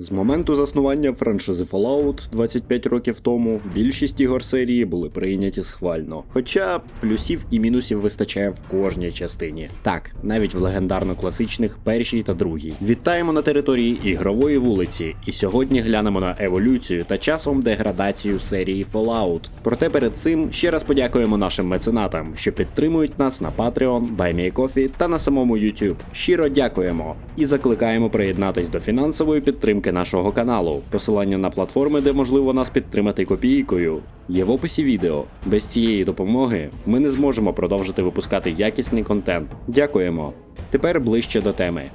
З моменту заснування франшизи Fallout 25 років тому більшість ігор серії були прийняті схвально. Хоча плюсів і мінусів вистачає в кожній частині. Так, навіть в легендарно класичних першій та другій. Вітаємо на території ігрової вулиці, і сьогодні глянемо на еволюцію та часом деградацію серії Fallout. Проте перед цим ще раз подякуємо нашим меценатам, що підтримують нас на Patreon, BuyMeACoffee та на самому YouTube. Щиро дякуємо і закликаємо приєднатись до фінансової підтримки нашого каналу. Посилання на платформи, де можливо нас підтримати копійкою, є в описі відео. Без цієї допомоги ми не зможемо продовжити випускати якісний контент. Дякуємо. Тепер ближче до теми.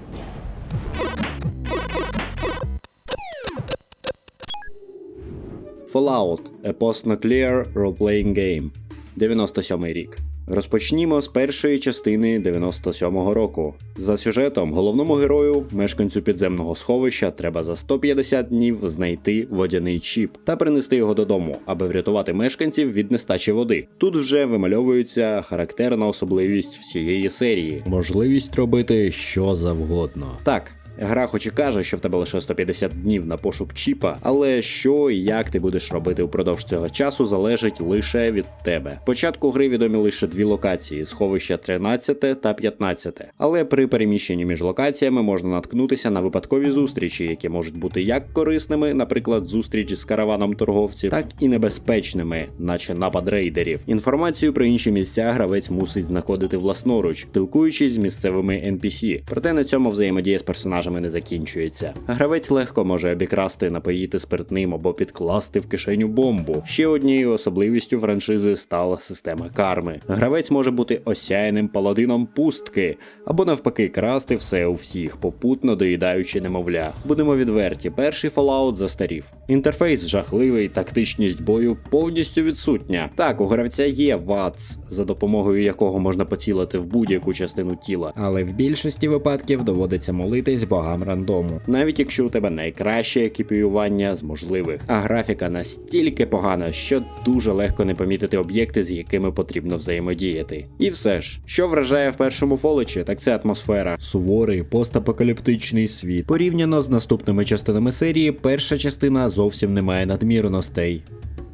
Fallout A Post-Nuclear Role-Playing Game 97 рік. Розпочнімо з першої частини 97-го року. За сюжетом головному герою, мешканцю підземного сховища, треба за 150 днів знайти водяний чіп та принести його додому, аби врятувати мешканців від нестачі води. Тут вже вимальовується характерна особливість всієї серії. Можливість робити що завгодно. Так. Гра хоч і каже, що в тебе лише 150 днів на пошук чіпа, але що і як ти будеш робити впродовж цього часу, залежить лише від тебе. Спочатку гри відомі лише дві локації: сховища 13 та 15. Але при переміщенні між локаціями можна наткнутися на випадкові зустрічі, які можуть бути як корисними, наприклад, зустріч з караваном торговців, так і небезпечними, наче напад рейдерів. Інформацію про інші місця гравець мусить знаходити власноруч, спілкуючись з місцевими NPC. Проте на цьому взаємодія з персонажами не закінчується. Гравець легко може обікрасти, напоїти спиртним або підкласти в кишеню бомбу. Ще однією особливістю франшизи стала система карми. Гравець може бути осяяним паладином пустки, або навпаки красти все у всіх, попутно доїдаючи немовля. Будемо відверті, перший Fallout застарів. Інтерфейс жахливий, тактичність бою повністю відсутня. Так, у гравця є ВАЦ, за допомогою якого можна поцілити в будь-яку частину тіла. Але в більшості випадків доводиться молитись богам рандому. навіть якщо у тебе найкраще екіпіювання з можливих, а графіка настільки погана, що дуже легко не помітити об'єкти, з якими потрібно взаємодіяти. І все ж, що вражає в першому фоличі, так це атмосфера. Суворий постапокаліптичний світ. Порівняно з наступними частинами серії, перша частина зовсім не має надмірностей.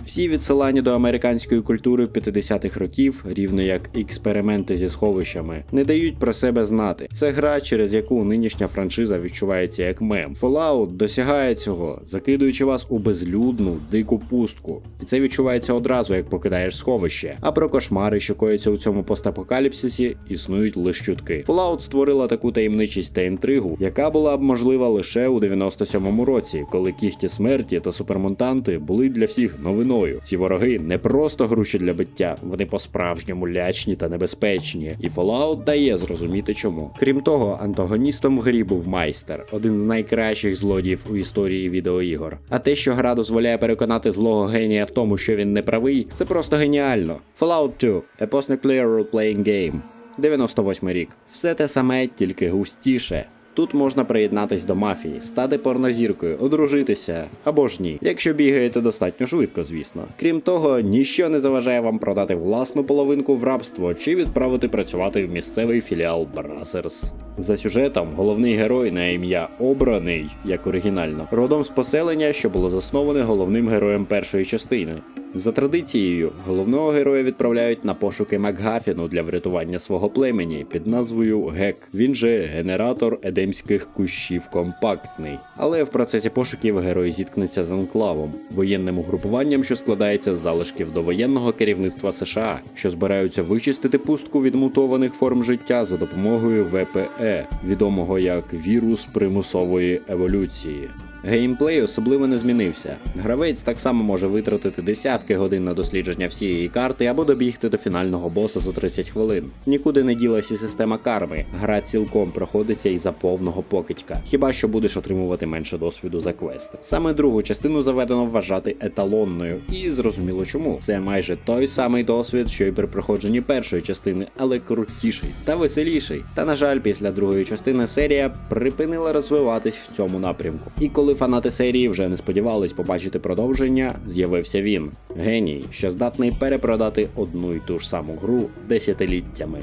Всі відсилання до американської культури 50-х років, рівно як експерименти зі сховищами, не дають про себе знати. Це гра, через яку нинішня франшиза відчувається як мем. Fallout досягає цього, закидуючи вас у безлюдну, дику пустку. І це відчувається одразу, як покидаєш сховище. А про кошмари, що кояться у цьому постапокаліпсисі, існують лише чутки. Fallout створила таку таємничість та інтригу, яка була б можлива лише у 97-му році, коли кіхті смерті та супермонтанти були для всіх новиною. Ці вороги не просто груші для биття, вони по-справжньому лячні та небезпечні. І Fallout дає зрозуміти чому. Крім того, антагоністом в грі був майстер, один з найкращих злодіїв у історії відеоігор. А те, що гра дозволяє переконати злого генія в тому, що він не правий, це просто геніально. Fallout 2 – A Post-Nuclear Role-Playing Game. 98 рік. Все те саме, тільки густіше. Тут можна приєднатись до мафії, стати порнозіркою, одружитися або ж ні, якщо бігаєте достатньо швидко, звісно. Крім того, ніщо не заважає вам продати власну половинку в рабство чи відправити працювати в місцевий філіал Бразерс. За сюжетом головний герой на ім'я Обраний, як оригінально, родом з поселення, що було засноване головним героєм першої частини. За традицією, головного героя відправляють на пошуки Макгафіну для врятування свого племені під назвою Гек. Він же генератор едемських кущів компактний. Але в процесі пошуків герой зіткнеться з анклавом, воєнним угрупуванням, що складається з залишків довоєнного керівництва США, що збираються вичистити пустку від мутованих форм життя за допомогою ВПЕ, відомого як вірус примусової еволюції. Геймплей особливо не змінився. Гравець так само може витратити десятки годин на дослідження всієї карти або добігти до фінального боса за 30 хвилин. Нікуди не ділася система карми. Гра цілком проходиться і за повного покидька. Хіба що будеш отримувати менше досвіду за квести. Саме другу частину заведено вважати еталонною, і зрозуміло чому. Це майже той самий досвід, що й при проходженні першої частини, але крутіший та веселіший. Та на жаль, після другої частини серія припинила розвиватись в цьому напрямку. І коли фанати серії вже не сподівались побачити продовження, з'явився він геній, що здатний перепродати одну й ту ж саму гру десятиліттями.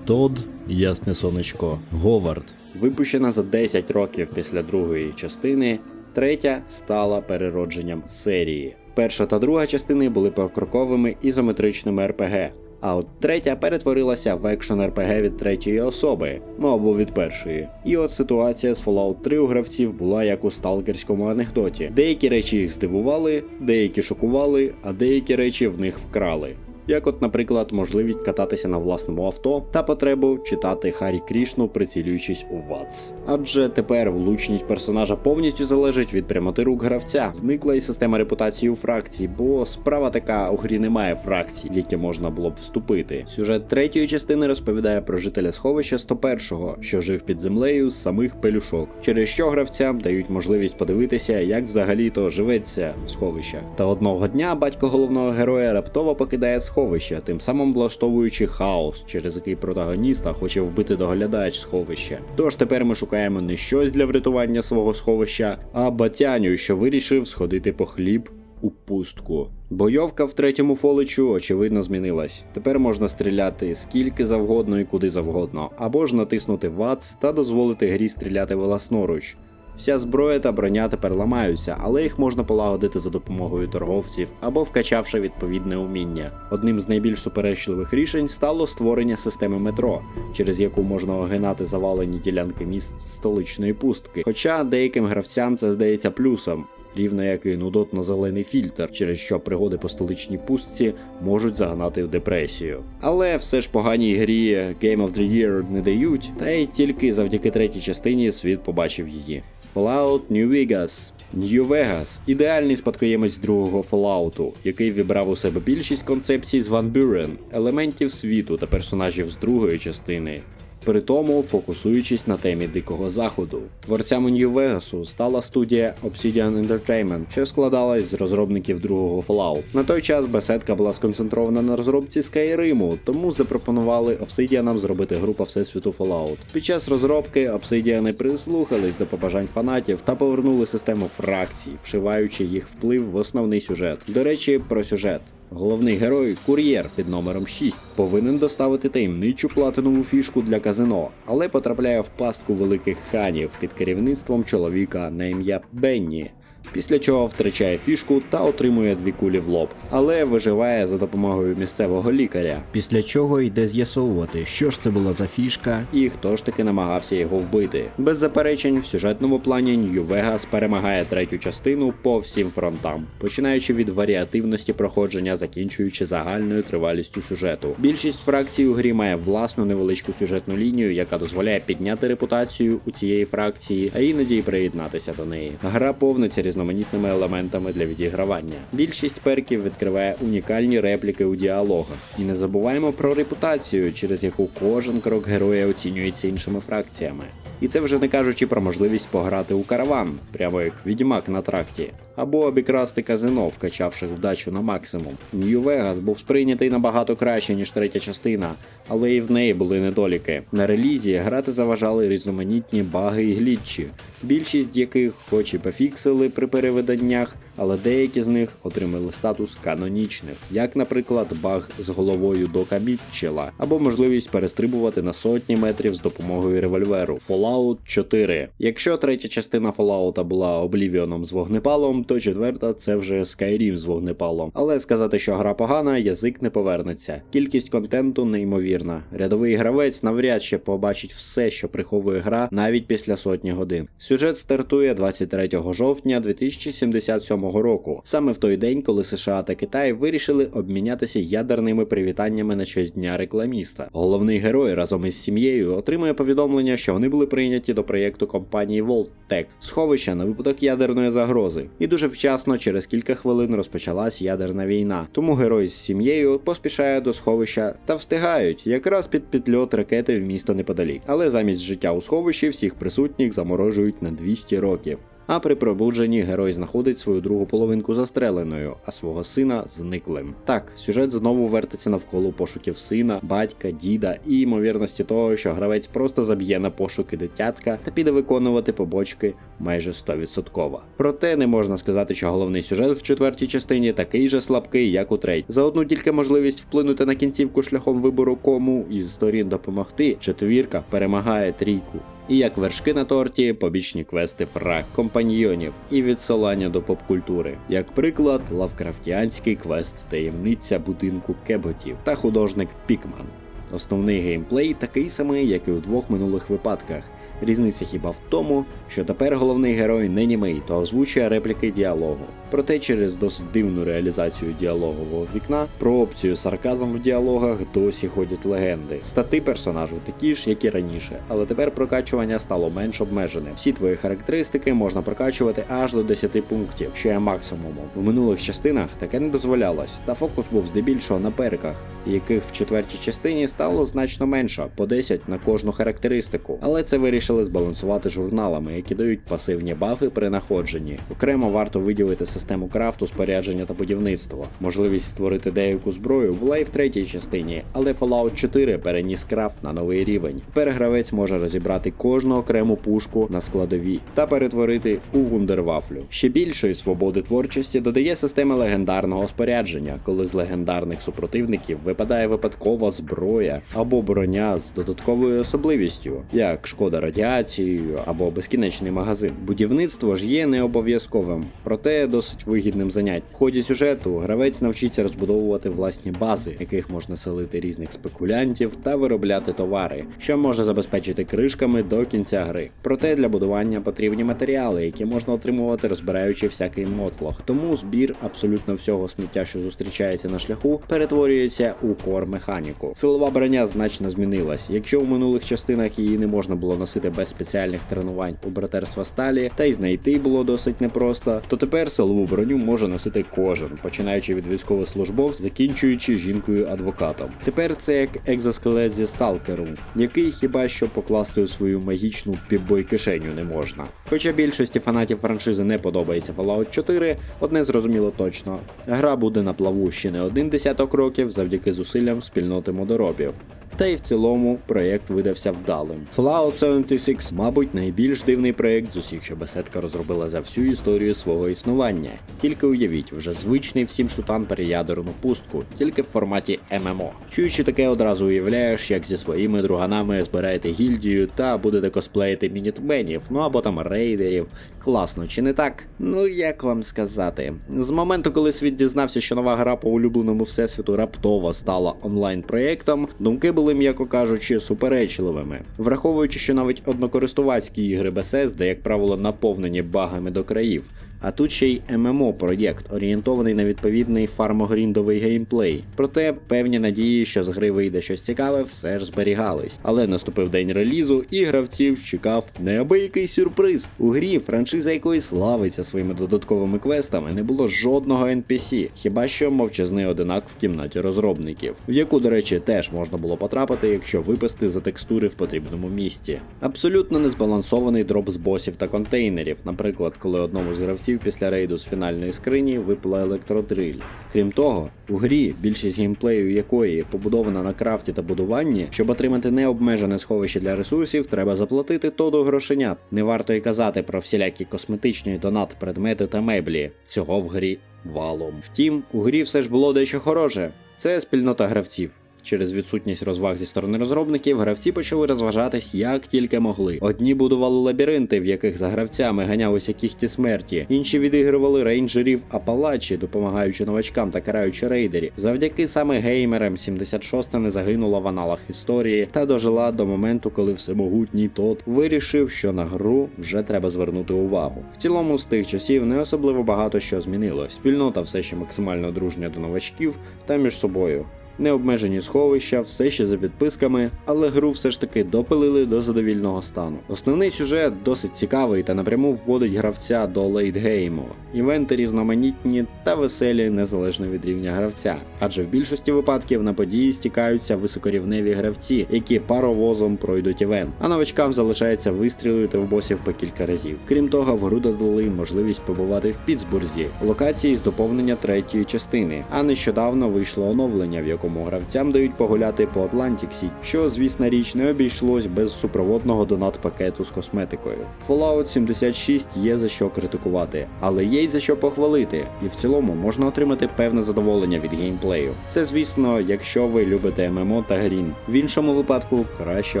Тод, ясне сонечко, Говард. Випущена за 10 років після другої частини, Третя стала переродженням серії. Перша та друга частини були покроковими ізометричними РПГ. А от третя перетворилася в екшн РПГ від третьої особи, ну або від першої. І от ситуація з Fallout 3 у гравців була як у сталкерському анекдоті. Деякі речі їх здивували, деякі шокували, а деякі речі в них вкрали. Як от, наприклад, можливість кататися на власному авто та потребу читати Харі Крішну, прицілюючись у ВАЦ. Адже тепер влучність персонажа повністю залежить від прямоти рук гравця. Зникла і система репутації у фракції, бо справа така у грі немає фракцій, в які можна було б вступити. Сюжет третьої частини розповідає про жителя сховища 101-го, що жив під землею з самих пелюшок, через що гравцям дають можливість подивитися, як взагалі то живеться в сховищах. Та одного дня батько головного героя раптово покидає сховище, тим самим влаштовуючи хаос, через який протагоніста хоче вбити доглядач сховища. Тож тепер ми шукаємо не щось для врятування свого сховища, а батяню, що вирішив сходити по хліб у пустку. Бойовка в третьому фоличу очевидно змінилась. Тепер можна стріляти скільки завгодно і куди завгодно, або ж натиснути ВАЦ та дозволити грі стріляти власноруч. Вся зброя та броня тепер ламаються, але їх можна полагодити за допомогою торговців або вкачавши відповідне уміння. Одним з найбільш суперечливих рішень стало створення системи метро, через яку можна огинати завалені ділянки міст столичної пустки. Хоча деяким гравцям це здається плюсом. Рівно як і нудотно-зелений фільтр, через що пригоди по столичній пустці можуть загнати в депресію. Але все ж поганій грі Game of the Year не дають, та й тільки завдяки третій частині світ побачив її. Fallout New Vegas. New Vegas – ідеальний спадкоємець другого Fallout, який вібрав у себе більшість концепцій з Ван Бюрен, елементів світу та персонажів з другої частини. При тому фокусуючись на темі Дикого Заходу. Творцями Vegas стала студія Obsidian Entertainment, що складалась з розробників другого Fallout. На той час беседка була сконцентрована на розробці Skyrim, тому запропонували Obsidian зробити гру по всесвіту Fallout. Під час розробки Obsidian прислухались до побажань фанатів та повернули систему фракцій, вшиваючи їх вплив в основний сюжет. До речі, про сюжет. Головний герой, кур'єр під номером 6, повинен доставити таємничу платинову фішку для казино, але потрапляє в пастку великих ханів під керівництвом чоловіка на ім'я Бенні. Після чого втрачає фішку та отримує дві кулі в лоб, але виживає за допомогою місцевого лікаря. Після чого йде з'ясовувати, що ж це була за фішка. І хто ж таки намагався його вбити. Без заперечень, в сюжетному плані Нью Вегас перемагає третю частину по всім фронтам, починаючи від варіативності проходження, закінчуючи загальною тривалістю сюжету. Більшість фракцій у грі має власну невеличку сюжетну лінію, яка дозволяє підняти репутацію у цієї фракції, а іноді й приєднатися до неї. Гра повниться різноманітними елементами для відігравання. Більшість перків відкриває унікальні репліки у діалогах. І не забуваємо про репутацію, через яку кожен крок героя оцінюється іншими фракціями. І це вже не кажучи про можливість пограти у караван, прямо як відьмак на тракті, або обікрасти казино, вкачавши вдачу на максимум. Нью Вегас був сприйнятий набагато краще, ніж третя частина, але і в неї були недоліки. На релізі грати заважали різноманітні баги і глітчі, більшість яких, хоч і пофіксили при перевиданнях, але деякі з них отримали статус канонічних, як, наприклад, баг з головою Дока Мітчела, або можливість перестрибувати на сотні метрів з допомогою револьверу. Fallout 4. Якщо третя частина Fallout була Oblivion'ом з вогнепалом, то четверта це вже Skyrim з вогнепалом. Але сказати, що гра погана, язик не повернеться. Кількість контенту неймовірна. Рядовий гравець навряд чи побачить все, що приховує гра, навіть після сотні годин. Сюжет стартує 23 жовтня 2077 року, саме в той день, коли США та Китай вирішили обмінятися ядерними привітаннями на честь дня рекламіста. Головний герой разом із сім'єю отримує повідомлення, що вони були прийняті до проєкту компанії Волттек, сховища на випадок ядерної загрози. І дуже вчасно, через кілька хвилин, розпочалась ядерна війна. Тому герой з сім'єю поспішає до сховища та встигають якраз під підльот ракети в місто неподалік. Але замість життя у сховищі всіх присутніх заморожують на 200 років. А при пробудженні герой знаходить свою другу половинку застреленою, а свого сина зниклим. Так, сюжет знову вертиться навколо пошуків сина, батька, діда і ймовірності того, що гравець просто заб'є на пошуки дитятка та піде виконувати побочки майже 100%. Проте не можна сказати, що головний сюжет в четвертій частині такий же слабкий, як у третій. За одну тільки можливість вплинути на кінцівку шляхом вибору кому із сторін допомогти, четвірка перемагає трійку. І як вершки на торті, побічні квести фраг компаньйонів і відсилання до попкультури. Як приклад, лавкрафтіанський квест таємниця будинку кеботів та художник Пікман. Основний геймплей такий самий, як і у двох минулих випадках. Різниця хіба в тому, що тепер головний герой не німий, то озвучує репліки діалогу. Проте через досить дивну реалізацію діалогового вікна про опцію сарказм в діалогах досі ходять легенди. Стати персонажу такі ж, як і раніше, але тепер прокачування стало менш обмеженим. Всі твої характеристики можна прокачувати аж до 10 пунктів, що є максимумом. В минулих частинах таке не дозволялось, та фокус був здебільшого на перках, яких в четвертій частині стало значно менше, по 10 на кожну характеристику. Але це вирішили збалансувати журналами, які дають пасивні бафи при находженні. Окремо варто виділити систему крафту, спорядження та будівництва. Можливість створити деяку зброю була і в третій частині, але Fallout 4 переніс крафт на новий рівень. Тепер гравець може розібрати кожну окрему пушку на складові та перетворити у вундервафлю. Ще більшої свободи творчості додає система легендарного спорядження, коли з легендарних супротивників випадає випадкова зброя або броня з додатковою особливістю, як шкода радіацією або безкінечний магазин. Будівництво ж є не обов'язковим, проте досить вигідним занять. В ході сюжету гравець навчиться розбудовувати власні бази, яких можна селити різних спекулянтів та виробляти товари, що може забезпечити кришками до кінця гри. Проте для будування потрібні матеріали, які можна отримувати розбираючи всякий мотлох. Тому збір абсолютно всього сміття, що зустрічається на шляху, перетворюється у кор механіку. Силова броня значно змінилась. Якщо у минулих частинах її не можна було носити без спеціальних тренувань у братерства сталі, та й знайти було досить непросто, то тепер силову броню може носити кожен, починаючи від військовослужбовців, закінчуючи жінкою-адвокатом. Тепер це як екзоскелет зі сталкеру, який хіба що покласти у свою магічну пібой кишеню не можна. Хоча більшості фанатів франшизи не подобається Fallout 4, одне зрозуміло точно: гра буде на плаву ще не один десяток років завдяки зусиллям спільноти модоробів. Та й в цілому проєкт видався вдалим. Fallout 76, мабуть, найбільш дивний проєкт з усіх, що беседка розробила за всю історію свого існування. Тільки уявіть, вже звичний всім шутан переядерну пустку, тільки в форматі ММО. Чуючи таке, одразу уявляєш, як зі своїми друганами збираєте гільдію та будете косплеїти мінітменів, ну або там рейдерів. Класно, чи не так? Ну як вам сказати? З моменту, коли світ дізнався, що нова гра по улюбленому всесвіту раптово стала онлайн-проєктом, думки були, м'яко кажучи, суперечливими. Враховуючи, що навіть однокористувацькі ігри Bethesda, як правило, наповнені багами до країв. А тут ще й ММО проєкт, орієнтований на відповідний фармогріндовий геймплей. Проте певні надії, що з гри вийде щось цікаве, все ж зберігались. Але наступив день релізу, і гравців чекав неабиякий сюрприз. У грі, франшиза якої славиться своїми додатковими квестами, не було жодного NPC, хіба що мовчазний одинак в кімнаті розробників, в яку, до речі, теж можна було потрапити, якщо виписати за текстури в потрібному місці. Абсолютно незбалансований дроп з босів та контейнерів, наприклад, коли одному з гравців після рейду з фінальної скрині випала електродриль. Крім того, у грі, більшість геймплею якої побудована на крафті та будуванні, щоб отримати необмежене сховище для ресурсів, треба заплатити то до грошенят. Не варто й казати про всілякі косметичні донат, предмети та меблі. Цього в грі валом. Втім, у грі все ж було дещо хороше. Це спільнота гравців. Через відсутність розваг зі сторони розробників, гравці почали розважатись як тільки могли. Одні будували лабіринти, в яких за гравцями ганялися кіхті смерті, інші відігрували рейнджерів Апалачі, допомагаючи новачкам та караючи рейдерів. Завдяки саме геймерам 76-та не загинула в аналах історії та дожила до моменту, коли всемогутній тот вирішив, що на гру вже треба звернути увагу. В цілому з тих часів не особливо багато що змінилось. Спільнота все ще максимально дружня до новачків та між собою. Необмежені сховища, все ще за підписками, але гру все ж таки допилили до задовільного стану. Основний сюжет досить цікавий та напряму вводить гравця до лейтгейму. Івенти різноманітні та веселі незалежно від рівня гравця, адже в більшості випадків на події стікаються високорівневі гравці, які паровозом пройдуть івент, а новачкам залишається вистрілити в босів по кілька разів. Крім того, в гру додали можливість побувати в Пітсбурзі, локації з доповнення третьої частини, а нещодавно вийшло оновлення, в якому будь-якому гравцям дають погуляти по Атлантіксі, що, звісно річ, не обійшлось без супроводного донат-пакету з косметикою. Fallout 76 є за що критикувати, але є й за що похвалити, і в цілому можна отримати певне задоволення від геймплею. Це, звісно, якщо ви любите ММО та грін. В іншому випадку краще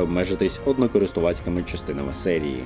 обмежитись однокористувацькими частинами серії.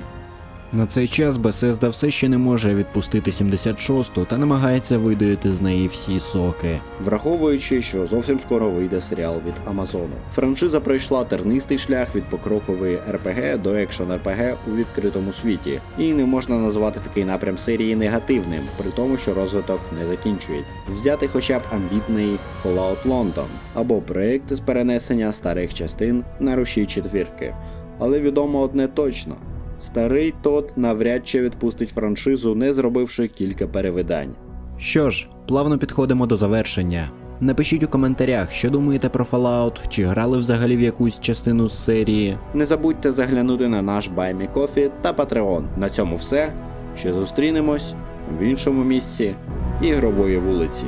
На цей час Bethesda все ще не може відпустити 76-ту та намагається видоїти з неї всі соки. Враховуючи, що зовсім скоро вийде серіал від Амазону. Франшиза пройшла тернистий шлях від покрокової РПГ до екшен РПГ у відкритому світі, і не можна назвати такий напрям серії негативним, при тому, що розвиток не закінчується. Взяти хоча б амбітний Fallout London або проєкт з перенесення старих частин на рушій четвірки. Але відомо одне точно. Старий тот навряд чи відпустить франшизу, не зробивши кілька перевидань. Що ж, плавно підходимо до завершення. Напишіть у коментарях, що думаєте про Fallout, чи грали взагалі в якусь частину з серії. Не забудьте заглянути на наш BuyMeCoffee та Patreon. На цьому все. Ще зустрінемось в іншому місці ігрової вулиці.